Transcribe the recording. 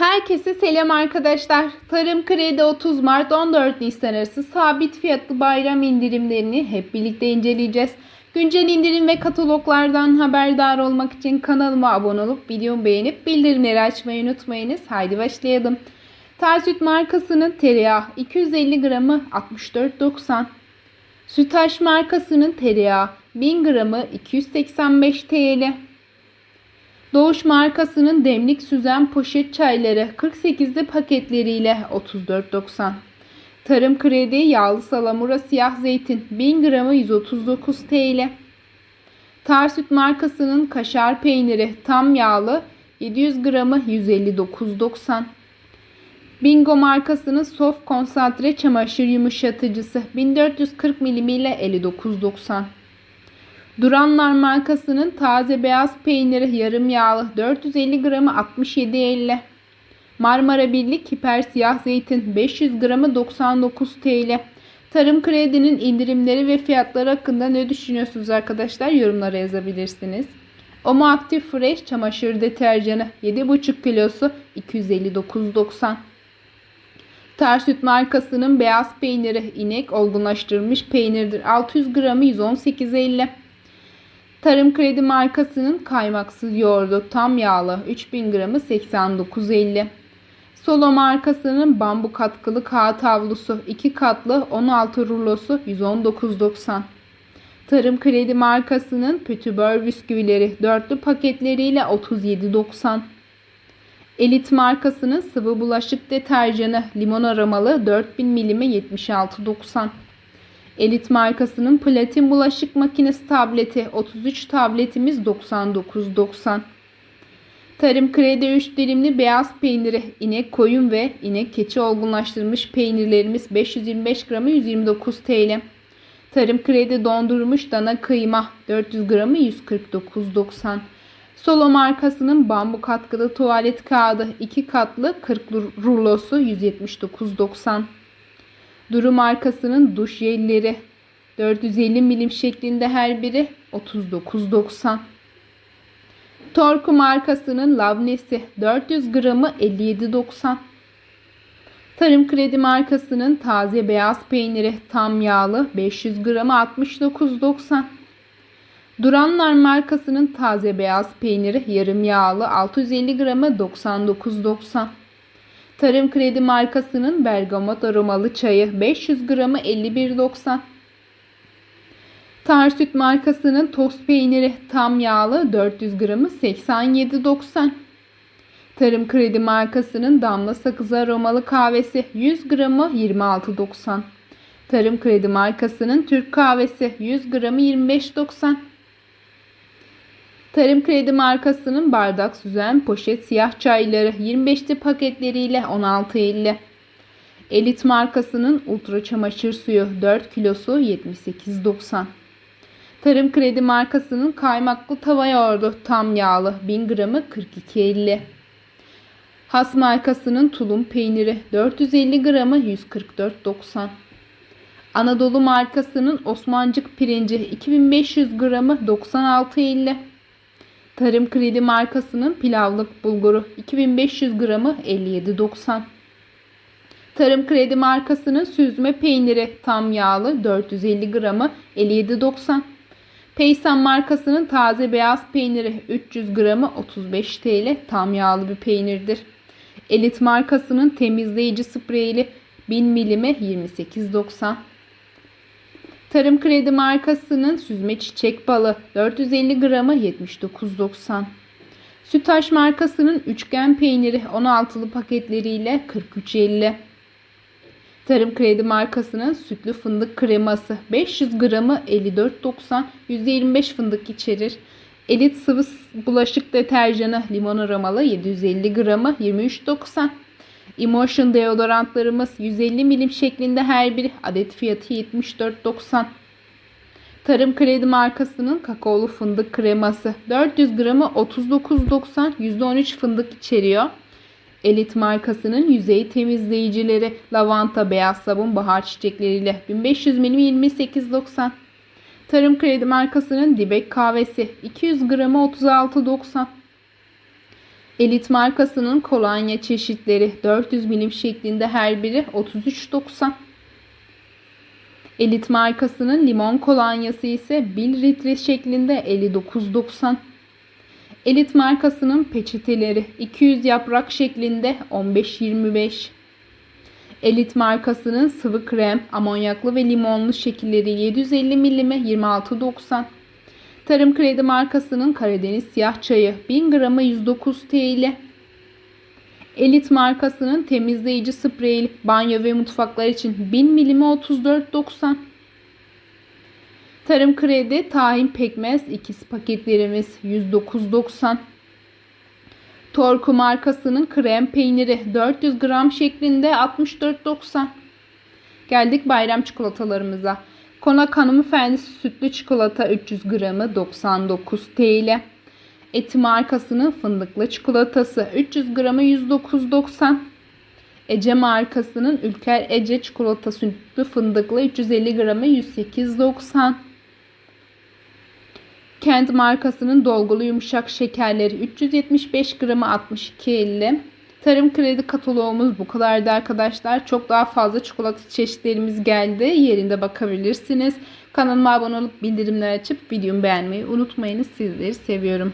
Herkese selam arkadaşlar. Tarım Kredi 30 Mart 14 Nisan arası sabit fiyatlı bayram indirimlerini hep birlikte inceleyeceğiz. Güncel indirim ve kataloglardan haberdar olmak için kanalıma abone olup videomu beğenip bildirimleri açmayı unutmayınız. Haydi başlayalım. Tarsüt markasının tereyağı 250 gramı 64.90. Sütaş markasının tereyağı 1000 gramı 285 TL. Doğuş markasının demlik süzen poşet çayları 48'li paketleriyle 34.90. Tarım Kredi yağlı salamura siyah zeytin 1000 gramı 139 TL. Tarsüt markasının kaşar peyniri tam yağlı 700 gramı 159.90. Bingo markasının soft konsantre çamaşır yumuşatıcısı 1440 mm ile 59.90. Duranlar markasının taze beyaz peyniri yarım yağlı 450 gramı 67.50. Marmara Birlik hiper siyah zeytin 500 gramı 99 TL. Tarım Kredi'nin indirimleri ve fiyatları hakkında ne düşünüyorsunuz arkadaşlar? Yorumlara yazabilirsiniz. Omo Active Fresh çamaşır deterjanı 7,5 kilosu 259.90. Tarsüt markasının beyaz peyniri inek olgunlaştırılmış peynirdir. 600 gramı 118.50. Tarım Kredi markasının kaymaksız yoğurdu tam yağlı 3000 gramı 89.50. Solo markasının bambu katkılı kağıt havlusu 2 katlı 16 rulosu 119.90. Tarım Kredi markasının pütübör bisküvileri dörtlü paketleriyle 37.90. Elit markasının sıvı bulaşık deterjanı limon aromalı 4000 milime 76.90. Elit markasının platin bulaşık makinesi tableti 33 tabletimiz 99.90. Tarım Kredi 3 dilimli beyaz peyniri inek koyun ve inek keçi olgunlaştırılmış peynirlerimiz 525 gramı 129 TL. Tarım Kredi dondurulmuş dana kıyma 400 gramı 149.90. Solo markasının bambu katkılı tuvalet kağıdı 2 katlı 40 rulosu 179.90. Duru markasının duş jelleri 450 milim şeklinde her biri 39.90. Torku markasının lavnesi 400 gramı 57.90. Tarım Kredi markasının taze beyaz peyniri tam yağlı 500 gramı 69.90. Duranlar markasının taze beyaz peyniri yarım yağlı 650 gramı 99.90. Tarım Kredi markasının bergamot aromalı çayı 500 gramı 51.90. Tarsüt markasının tost peyniri tam yağlı 400 gramı 87.90. Tarım Kredi markasının damla sakızı aromalı kahvesi 100 gramı 26.90. Tarım Kredi markasının Türk kahvesi 100 gramı 25.90. Tarım Kredi markasının bardak süzen poşet siyah çayları 25'li paketleriyle 16.50. Elit markasının ultra çamaşır suyu 4 kilosu 78.90. Tarım Kredi markasının kaymaklı tava yoğurdu tam yağlı 1000 gramı 42.50. Has markasının tulum peyniri 450 gramı 144.90. Anadolu markasının Osmancık pirinci 2500 gramı 96.50. Tarım Kredi markasının pilavlık bulguru 2500 gramı 57.90. Tarım Kredi markasının süzme peyniri tam yağlı 450 gramı 57.90. Peysan markasının taze beyaz peyniri 300 gramı 35 TL tam yağlı bir peynirdir. Elit markasının temizleyici spreyli 1000 milime 28.90. Tarım Kredi markasının süzme çiçek balı 450 gramı 79.90. Sütaş markasının üçgen peyniri 16'lı paketleriyle 43.50. Tarım Kredi markasının sütlü fındık kreması 500 gramı 54.90 %25 fındık içerir. Elit sıvı bulaşık deterjanı limon aromalı 750 gramı 23.90. Emotion deodorantlarımız 150 milim şeklinde her biri adet fiyatı 74.90. Tarım Kredi markasının kakaolu fındık kreması 400 gramı 39.90 %13 fındık içeriyor. Elit markasının yüzey temizleyicileri lavanta beyaz sabun bahar çiçekleriyle 1500 milim 28.90. Tarım Kredi markasının dibek kahvesi 200 gramı 36.90. Elit markasının kolonya çeşitleri 400 milim şeklinde her biri 33.90. Elit markasının limon kolonyası ise 1 litre şeklinde 59.90. Elit markasının peçeteleri 200 yaprak şeklinde 15.25. Elit markasının sıvı krem, amonyaklı ve limonlu şekilleri 750 milime 26.90. Tarım Kredi markasının Karadeniz siyah çayı 1000 gramı 109 TL. Elit markasının temizleyici sprey banyo ve mutfaklar için 1000 milime 34.90. Tarım Kredi tahin pekmez ikiz paketlerimiz 109.90. Torku markasının krem peyniri 400 gram şeklinde 64.90. Geldik bayram çikolatalarımıza. Konak hanımefendisi sütlü çikolata 300 gramı 99 TL. Eti markasının fındıklı çikolatası 300 gramı 109.90. Ece markasının Ülker Ece çikolata sütlü fındıklı 350 gramı 108.90. Kent markasının dolgulu yumuşak şekerleri 375 gramı 62.50. Tarım kredi kataloğumuz bu kadardı arkadaşlar. Çok daha fazla çikolata çeşitlerimiz geldi. Yerinde bakabilirsiniz. Kanalıma abone olup bildirimleri açıp videomu beğenmeyi unutmayınız. Sizleri seviyorum.